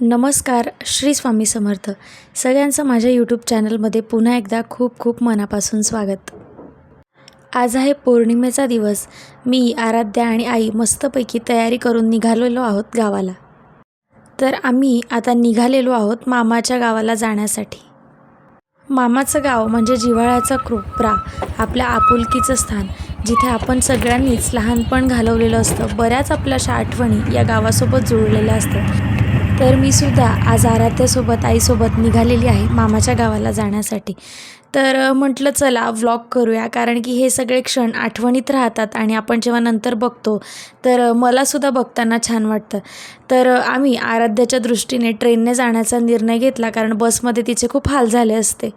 नमस्कार श्री स्वामी समर्थ. सगळ्यांचं माझ्या यूट्यूब चॅनलमध्ये पुन्हा एकदा खूप खूप मनापासून स्वागत. आज आहे पौर्णिमेचा दिवस. मी आराध्या आणि आई मस्तपैकी तयारी करून निघालेलो आहोत गावाला. तर आम्ही आता निघालेलो आहोत मामाच्या गावाला जाण्यासाठी. मामाचं गाव म्हणजे जिव्हाळ्याचा कृपरा आपल्या आपुलकीचं स्थान जिथे आपण सगळ्यांनीच लहानपण घालवलेलं असतं. बऱ्याच आपल्याशा आठवणी या गावासोबत जुळलेल्या असतात. तर मी सुद्धा आज आराध्यासोबत आईसोबत निघालेली आहे मामाच्या गावाला जाण्यासाठी. तर म्हटलं चला व्लॉग करूया कारण की हे सगळे क्षण आठवणीत राहतात आणि आपण जेव्हा नंतर बघतो तर मलासुद्धा बघताना छान वाटतं. तर आम्ही आराध्याच्या दृष्टीने ट्रेनने जाण्याचा निर्णय घेतला कारण बसमध्ये तिचे खूप हाल झाले असते.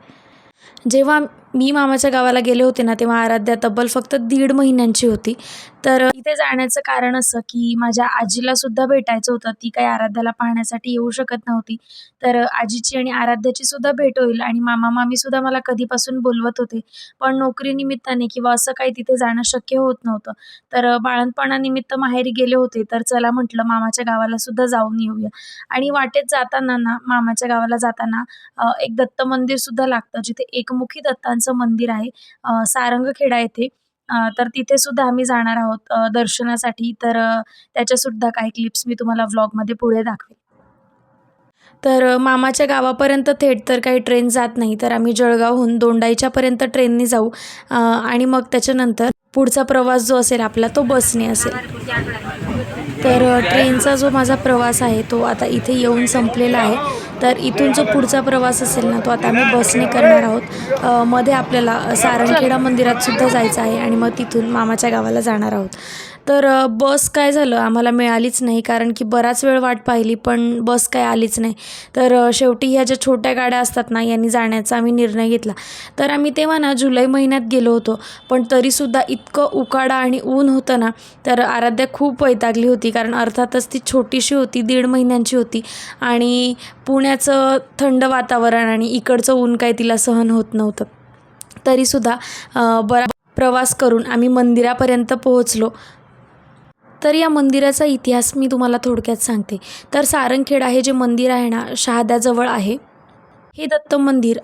जेव्हा मी मामाच्या गावाला गेले होते ना तेव्हा आराध्या तब्बल फक्त दीड महिन्यांची होती. तर इथे जाण्याचं कारण असं की माझ्या आजीला सुद्धा भेटायचं होतं. ती काही आराध्याला पाहण्यासाठी येऊ शकत नव्हती. तर आजीची आणि आराध्याची सुद्धा भेट होईल आणि मामा मामी सुद्धा मला कधीपासून बोलवत होते. पण नोकरीनिमित्ताने किंवा असं काही तिथे जाणं शक्य होत नव्हतं. तर बाळणपणानिमित्त माहेरी गेले होते. तर चला म्हटलं मामाच्या गावाला सुद्धा जाऊन येऊया. आणि वाटेत जाताना ना मामाच्या गावाला जाताना एक दत्त मंदिर सुद्धा लागतं जिथे एकमुखी दत्तांचं मंदिर आहे सारंगखेडा येथे. तर तिथे सुद्धा आम्ही जाणार आहोत दर्शनासाठी. तर त्याच्या सुद्धा काही क्लिप्स मी तुम्हाला व्लॉगमध्ये पुढे दाखवेन तर मामाच्या गावापर्यंत थेट तर काही ट्रेन जात नाही. तर आम्ही जळगावहून दोंडाईच्यापर्यंत ट्रेनने जाऊ. आणि मग त्याच्यानंतर पुढचा प्रवास जो असेल आपला तो बसने असेल. तर ट्रेनचा जो माझा प्रवास आहे तो आता इथे येऊन संपलेला आहे. तर इथून जो पुढचा प्रवास असेल ना तो आता आम्ही बसने करणार आहोत. मध्ये आपल्याला सारंगखेडा मंदिरात सुद्धा जायचं आहे आणि मग तिथून मामाच्या गावाला जाणार आहोत. तर बस काय झालं? आम्हाला मिळालीच नाही कारण की बराच वेळ वाट पाहिली पण बस काय आलीच नाही. तर शेवटी ह्या ज्या छोट्या गाड्या असतात ना यांनी जाण्याचा आम्ही निर्णय घेतला. तर आम्ही तेव्हा ना जुलै महिन्यात गेलो होतो. पण तरीसुद्धा इतकं उकाडा आणि ऊन होतं ना तर आराध्या खूप वैतागली होती कारण अर्थातच ती छोटीशी होती दीड महिन्यांची होती. आणि पुण्याचं थंड वातावरण आणि इकडचं ऊन काय तिला सहन होत नव्हतं. तरीसुद्धा बरा प्रवास करून आम्ही मंदिरापर्यंत पोहोचलो. तर या मंदिराचा इतिहास मी तुम्हाला थोडक्यात सांगते. तर सारंगखेडा हे जे मंदिर आहे ना शहाद्याजवळ आहे. हे दत्त मंदिर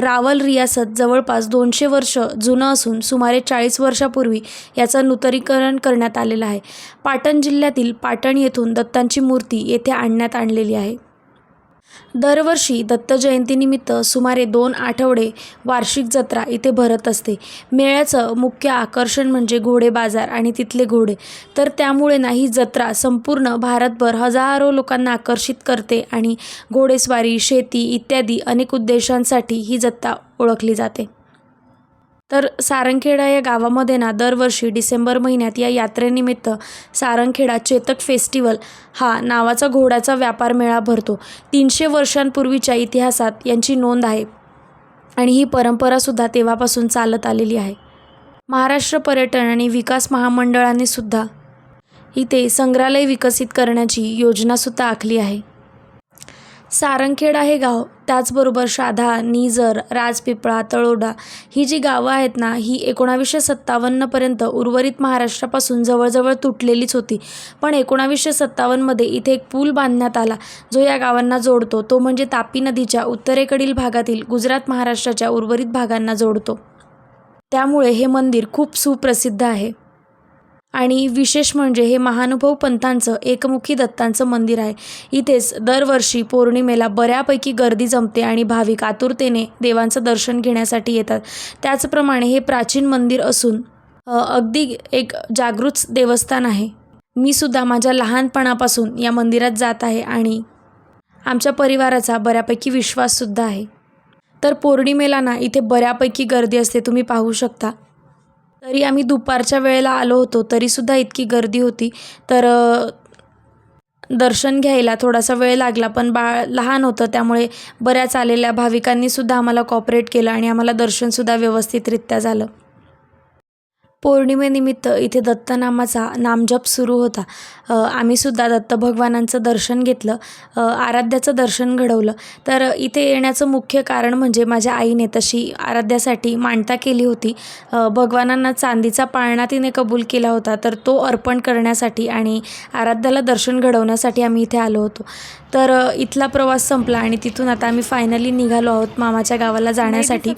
रावल रियासत जवळपास दोनशे वर्ष जुनं असून सुमारे चाळीस वर्षापूर्वी याचं नूतनीकरण करण्यात आलेलं आहे. पाटण जिल्ह्यातील पाटण येथून दत्तांची मूर्ती येथे आणण्यात आणलेली आहे. दरवर्षी दत्त जयंतीनिमित्त सुमारे दोन आठवडे वार्षिक जत्रा इथे भरत असते. मेळ्याचं मुख्य आकर्षण म्हणजे घोडे बाजार आणि तिथले घोडे. तर त्यामुळे ना ही जत्रा संपूर्ण भारतभर हजारो लोकांना आकर्षित करते आणि घोडेस्वारी शेती इत्यादी अनेक उद्देशांसाठी ही जत्रा ओळखली जाते. तर सारंगखेडा या गावामध्ये ना दरवर्षी डिसेंबर महिन्यात या यात्रेनिमित्त सारंगखेडा चेतक फेस्टिवल हा नावाचा घोड्याचा व्यापार मेळा भरतो. तीनशे वर्षांपूर्वीच्या इतिहासात यांची नोंद आहे आणि ही परंपरासुद्धा तेव्हापासून चालत आलेली आहे. महाराष्ट्र पर्यटन आणि विकास महामंडळाने सुद्धा इथे संग्रहालय विकसित करण्याची योजनासुद्धा आखली आहे. सारंगखेडा हे गाव. त्याचबरोबर शाधा निजर राजपिपळा तळोडा ही जी गावं आहेत ना ही एकोणावीसशे सत्तावन्नपर्यंत उर्वरित महाराष्ट्रापासून जवळजवळ तुटलेलीच होती. पण एकोणावीसशे सत्तावन्नमध्ये इथे एक पूल बांधण्यात आला जो या गावांना जोडतो. तो म्हणजे तापी नदीच्या उत्तरेकडील भागातील गुजरात महाराष्ट्राच्या उर्वरित भागांना जोडतो. त्यामुळे हे मंदिर खूप सुप्रसिद्ध आहे. आणि विशेष म्हणजे हे महानुभव पंथांचं एकमुखी दत्तांचं मंदिर आहे. इथेच दरवर्षी पौर्णिमेला बऱ्यापैकी गर्दी जमते आणि भाविक आतुरतेने देवांचं दर्शन घेण्यासाठी येतात. त्याचप्रमाणे हे प्राचीन मंदिर असून अगदी एक जागृत देवस्थान आहे. मी सुद्धा माझ्या लहानपणापासून या मंदिरात जात आहे आणि आमच्या परिवाराचा बऱ्यापैकी विश्वाससुद्धा आहे. तर पौर्णिमेला ना इथे बऱ्यापैकी गर्दी असते तुम्ही पाहू शकता. तरी आम्ही दुपारच्या वेळेला आलो होतो तरीसुद्धा इतकी गर्दी होती. तर दर्शन घ्यायला थोडासा वेळ लागला पण बाळ लहान होतं त्यामुळे बऱ्याच आलेल्या भाविकांनीसुद्धा आम्हाला कॉपरेट केलं आणि आम्हाला दर्शनसुद्धा व्यवस्थितरित्या झालं. पौर्णिमेनिमित्त इथे दत्तनामाचा नामजप सुरू होता. आम्ही सुद्धा दत्त भगवानांचं दर्शन घेतलं. आराध्याचं दर्शन घडवलं. तर इथे येण्याचं मुख्य कारण म्हणजे माझ्या आईने तशी आराध्यासाठी मांडता केली होती. भगवानांना चांदीचा पाळणा तिने कबूल केला होता. तर तो अर्पण करण्यासाठी आणि आराध्याला दर्शन घडवण्यासाठी आम्ही इथे आलो होतो. तर इथला प्रवास संपला आणि तिथून आता आम्ही फायनली निघालो आहोत मामाच्या गावाला जाण्यासाठी.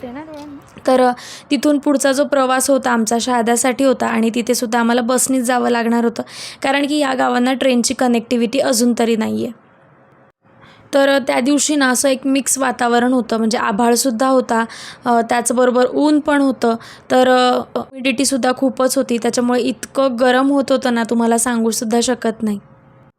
तर तिथून पुढचा जो प्रवास होता आमचा शहाद्यासाठी होता आणि तिथेसुद्धा आम्हाला बसनीच जावं लागणार होतं. कारण की या गावांना ट्रेनची कनेक्टिव्हिटी अजून तरी नाही आहे तर त्या दिवशी ना असं एक मिक्स वातावरण होतं. म्हणजे आभाळसुद्धा होता. त्याचबरोबर ऊन पण होतं. तर ह्युमिडिटीसुद्धा खूपच होती. त्याच्यामुळे इतकं गरम होत होतं ना तुम्हाला सांगूसुद्धा शकत नाही.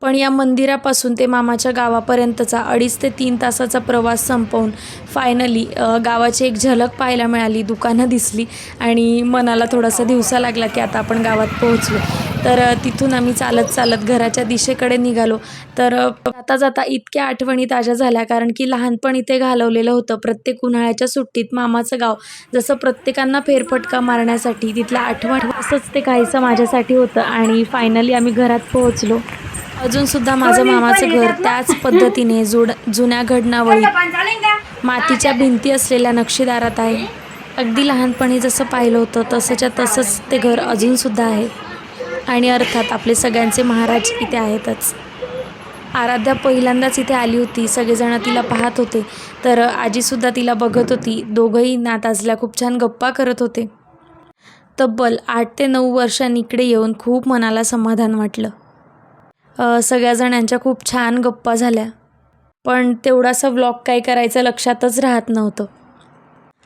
पण या मंदिरापासून ते मामाच्या गावापर्यंतचा अडीच ते तीन तासाचा प्रवास संपवून फायनली गावाची एक झलक पाहायला मिळाली दुकानं दिसली आणि मनाला थोडासा दिवसा लागला की आता आपण गावात पोहोचलो. तर तिथून आम्ही चालत चालत घराच्या दिशेकडे निघालो. तर जाता जाता इतक्या आठवणी ताज्या झाल्या कारण की लहानपण इथे घालवलेलं होतं. प्रत्येक उन्हाळ्याच्या सुट्टीत मामाचं गाव जसं प्रत्येकांना फेरफटका मारण्यासाठी तिथलं आठवण असंच ते काहीसं माझ्यासाठी होतं. आणि फायनली आम्ही घरात पोहोचलो. अजूनसुद्धा माझं मामाचं घर त्याच पद्धतीने जुड जुन्या घडणावळी मातीच्या भिंती असलेल्या नक्षीदारात आहे. अगदी लहानपणी जसं पाहिलं होतं तसंच्या तसंच ते घर अजूनसुद्धा आहे. आणि अर्थात आपले सगळ्यांचे महाराज इथे आहेतच. आराध्या पहिल्यांदाच इथे आली होती. सगळेजण तिला पाहत होते. तर आजीसुद्धा तिला बघत होती. दोघंही नाताजल्या खूप छान गप्पा करत होते. तब्बल आठ ते नऊ वर्षांनी इकडे येऊन खूप मनाला समाधान वाटलं. अ, सगळ्या जणांच्या खूप छान गप्पा झाल्या. पण तेवढासा व्लॉग काय करायचं लक्षातच राहत नव्हतं.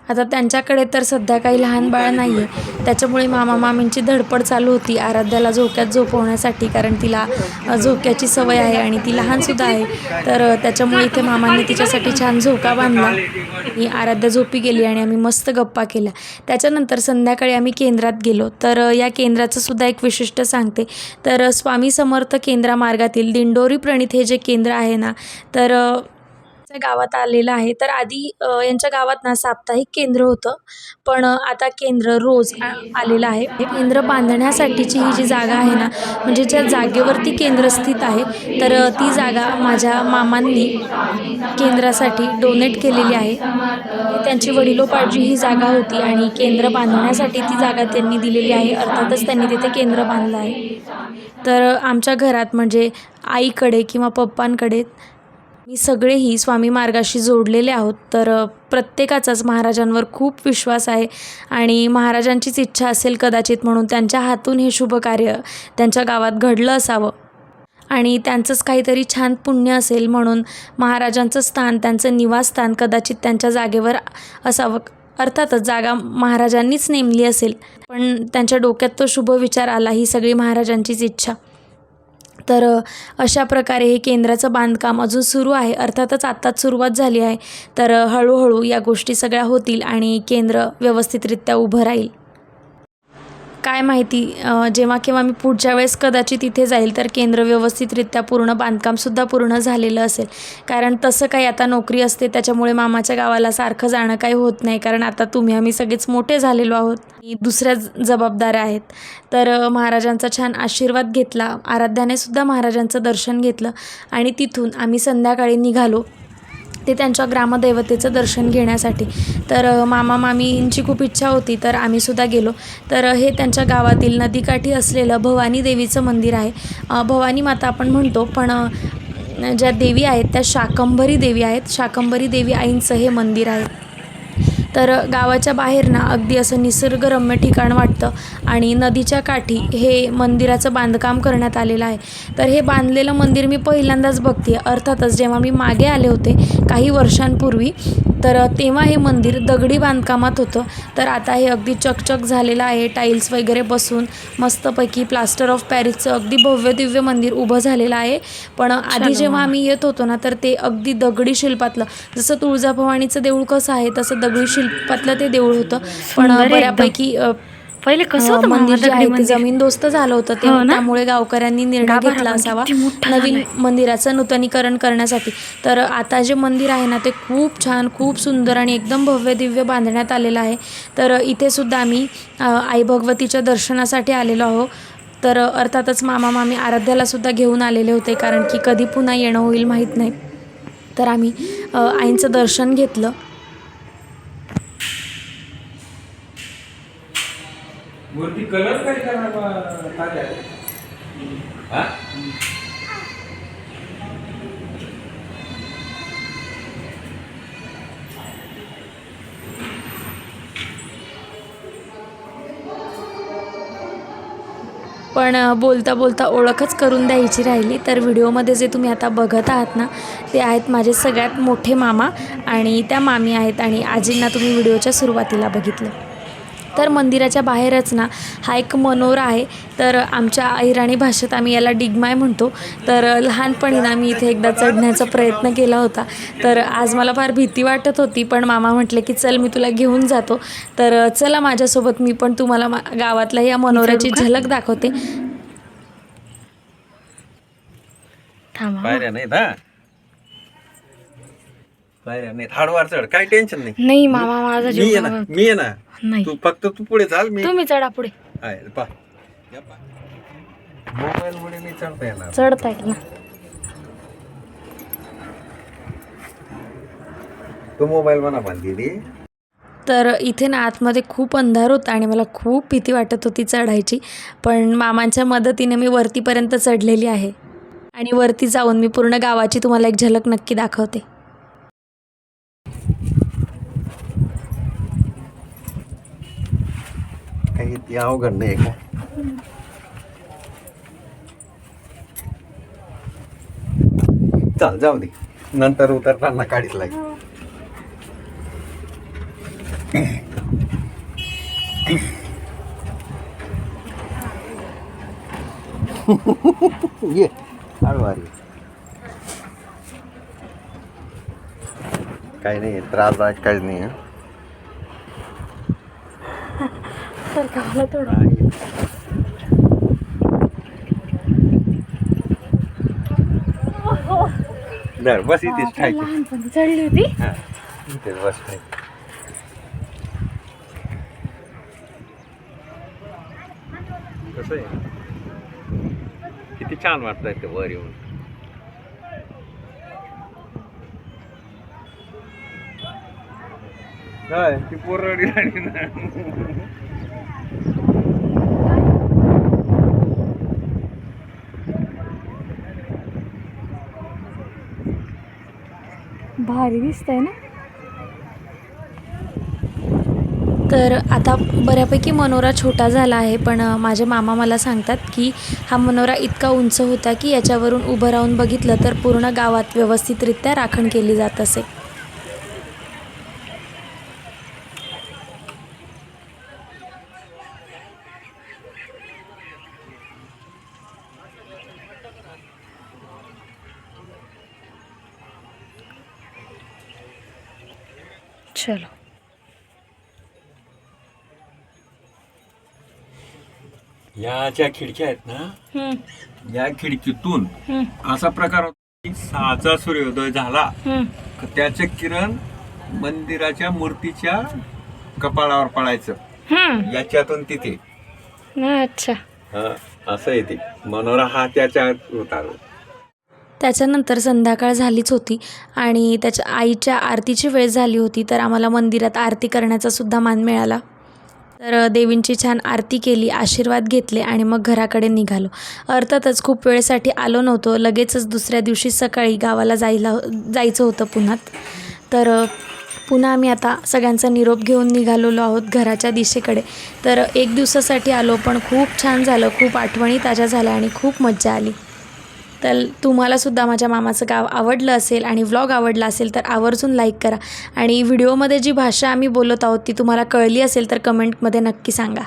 आता त्यांच्याकडे तर सध्या काही लहान बाळ नाही आहे त्याच्यामुळे मामा मामींची धडपड चालू होती आराध्याला झोक्यात झोपवण्यासाठी कारण तिला झोक्याची सवय आहे आणि ती लहानसुद्धा आहे. तर त्याच्यामुळे इथे मामांनी तिच्यासाठी छान झोका बांधला. आणि आराध्या झोपी गेली आणि आम्ही मस्त गप्पा केल्या. त्याच्यानंतर संध्याकाळी आम्ही केंद्रात गेलो. तर या केंद्राचं सुद्धा एक विशिष्ट सांगते. तर स्वामी समर्थ केंद्रा मार्गातील दिंडोरी प्रणित हे जे केंद्र आहे ना तर अ, गावात आलेलं आहे. तर आधी यांच्या गावात ना साप्ताहिक केंद्र होतं. पण आता केंद्र रोज आलेलं आहे. हे केंद्र बांधण्यासाठीची ही जी जागा आहे ना म्हणजे ज्या जागेवरती केंद्र स्थित आहे तर ती जागा माझ्या मामांनी केंद्रासाठी डोनेट केलेली आहे. त्यांची वडिलोपार्जी ही जागा होती आणि केंद्र बांधण्यासाठी ती जागा त्यांनी दिलेली आहे. अर्थातच त्यांनी तिथे केंद्र बांधलं आहे. तर आमच्या घरात म्हणजे आईकडे किंवा पप्पांकडे मी सगळेही स्वामी मार्गाशी जोडलेले आहोत. तर प्रत्येकाचाच महाराजांवर खूप विश्वास आहे आणि महाराजांचीच इच्छा असेल कदाचित म्हणून त्यांच्या हातून हे शुभ कार्य त्यांच्या गावात घडलं असावं. आणि त्यांचंच काहीतरी छान पुण्य असेल म्हणून महाराजांचं स्थान त्यांचं निवासस्थान कदाचित त्यांच्या जागेवर असावं. अर्थातच जागा महाराजांनीच नेमली असेल. पण त्यांच्या डोक्यात तो शुभ विचार आला ही सगळी महाराजांचीच इच्छा. तर अशा प्रकारे हे केंद्राचं बांधकाम अजून सुरू आहे. अर्थातच आत्ताच सुरुवात झाली आहे. तर हळूहळू या गोष्टी सगळ्या होतील आणि केंद्र व्यवस्थितरित्या उभं राहील. काय माहिती जेव्हा केव्हा मी पुढच्या वेळेस कदाचित इथे जाईल तर केंद्र व्यवस्थितरित्या पूर्ण बांधकामसुद्धा पूर्ण झालेलं असेल. कारण तसं काही आता नोकरी असते त्याच्यामुळे मामाच्या गावाला सारखं जाणं काही होत नाही. कारण आता तुम्ही आम्ही सगळेच मोठे झालेलो आहोत. आणि दुसऱ्या जबाबदाऱ्या आहेत. तर महाराजांचा छान आशीर्वाद घेतला. आराध्याने सुद्धा महाराजांचं दर्शन घेतलं. आणि तिथून आम्ही संध्याकाळी निघालो. ते त्यांच्या ग्रामदैवतेचं दर्शन घेण्यासाठी. तर मामा मामींची खूप इच्छा होती तर आम्हीसुद्धा गेलो. तर हे त्यांच्या गावातील नदीकाठी असलेलं भवानी देवीचं मंदिर आहे. भवानी माता आपण म्हणतो पण ज्या देवी आहेत त्या शाकंभरी देवी आहेत. शाकंभरी देवी आईंचं हे मंदिर आहे. तर गावाच्या बाहेर ना अगदी असं निसर्गरम्य ठिकाण वाटतं. आणि नदीच्या काठी हे मंदिराचं बांधकाम करण्यात आलेलं आहे. तर हे बांधलेलं मंदिर मी पहिल्यांदाच बघते अर्थातच जेव्हा मी मागे आले होते काही वर्षांपूर्वी तर तेव्हा हे मंदिर दगडी बांधकामात होतं. तर आता हे अगदी चकचक झालेलं आहे टाईल्स वगैरे बसून. मस्तपैकी प्लास्टर ऑफ पॅरिसचं अगदी भव्य दिव्य मंदिर उभं झालेलं आहे. पण आधी जेव्हा आम्ही येत होतो ना तर ते अगदी दगडी शिल्पातलं. जसं तुळजाभवानीचं देऊळ कसं आहे तसं दगडी शिल्पातलं ते देऊळ होतं पण. बऱ्यापैकी पहिले कसं होतं मंदिर जे आहे दगडी ते मंदिर? जमीनदोस्त झालं होतं ते हो? त्यामुळे गावकऱ्यांनी निर्णय घेतला असावा नवीन. मंदिराचं नूतनीकरण करण्यासाठी तर आता जे मंदिर आहे ना ते खूप छान खूप सुंदर आणि एकदम भव्य दिव्य बांधण्यात आलेलं आहे तर इथे सुद्धा आम्ही आई भगवतीच्या दर्शनासाठी आलेलो आहो तर अर्थातच मामा मामी आराध्याला सुद्धा घेऊन आलेले होते कारण की कधी पुन्हा येणं होईल माहीत नाही तर आम्ही आईंचं दर्शन घेतलं मूर्ती कलर काय करणार पण बोलता बोलता ओळखच करून द्यायची राहिली. तर व्हिडिओमध्ये जे तुम्ही आता बघत आहात ना ते आहेत माझे सगळ्यात मोठे मामा आणि त्या मामी आहेत आणि आजींना तुम्ही व्हिडिओच्या सुरुवातीला बघितलं. तर मंदिराच्या बाहेरच ना हा एक मनोरा आहे. तर आमच्या अहिराणी भाषेत आम्ही याला डिगमाय म्हणतो. तर लहानपणी ना मी इथे एकदा चढण्याचा प्रयत्न केला होता. तर आज मला फार भीती वाटत होती पण मामा म्हटले की चल मी तुला घेऊन जातो. तर चला माझ्यासोबत मी पण तुम्हाला मा गावातल्या या मनोऱ्याची? झलक दाखवते. थांबा पायऱ्या हा नाहीत हाडवार चढ काय टेन्शन नाही. नाही मामा माझा मी जीव ना. मी ना. नाही. तू फक्त तू पुढे चाल मी तुम्ही चढा पुढे. आहे पा. मोबाईल मुळे नाही चढता येणार चढता येईल ना. तो मोबाईल म्हणा ती तर इथे ना आतमध्ये खूप अंधार होता आणि मला खूप भीती वाटत होती चढायची. पण मामांच्या मदतीने मी वरतीपर्यंत चढलेली आहे. आणि वरती जाऊन मी पूर्ण गावाची तुम्हाला एक झलक नक्की दाखवते. काही ती अवघड नाही का चाल जाऊ दे. नंतर उतरताना काढीच लागेल ये हळूवारी. काही नाही त्रासदायक काही नाही हं. नाही. धर बस इथेच ठायची लहानपणी चढली होती हा इथेच बस ठायची कसं आहे किती छान वाटतंय ते वर येऊन काय ती पोरडी राहिली ना भारी दिसतंय ना? तर आता बऱ्यापैकी मनोरा छोटा झाला आहे पण माझे मामा मला सांगतात की हा मनोरा इतका उंच होता की याच्यावरून उभं राहून बघितलं तर पूर्ण गावात व्यवस्थितरित्या राखण केली जात असे. चलो। या ज्या खिडक्या आहेत ना या खिडकीतून असा प्रकार होता की सहाचा सूर्योदय झाला का त्याचे किरण मंदिराच्या मूर्तीच्या कपाळावर पडायचं. याच्यातून तिथे. अच्छा. हा, असं आहे ते. मनोरा हा त्याच्या होता त्याच्यानंतर संध्याकाळ झालीच होती आणि त्याच्या आईच्या आरतीची वेळ झाली होती तर आम्हाला मंदिरात आरती करण्याचा सुद्धा मान मिळाला. तर देवींची छान आरती केली आशीर्वाद घेतले आणि मग घराकडे निघालो. अर्थातच खूप वेळेसाठी आलो नव्हतो लगेचच दुसऱ्या दिवशी सकाळी गावाला जायला जायचं होतं पुन्हा तर पुन्हा आम्ही आता सगळ्यांचा निरोप घेऊन निघालेलो आहोत घराच्या दिशेकडे. तर एक दिवसासाठी आलो पण खूप छान झालं खूप आठवणी ताज्या झाल्या आणि खूप मज्जा आली. तर तुम्हालासुद्धा माझ्या मामाचं गाव आवडलं असेल आणि व्लॉग आवडला असेल तर आवर्जून लाईक करा. आणि व्हिडिओमध्ये जी भाषा आम्ही बोलत आहोत ती तुम्हाला कळली असेल तर कमेंटमध्ये नक्की सांगा.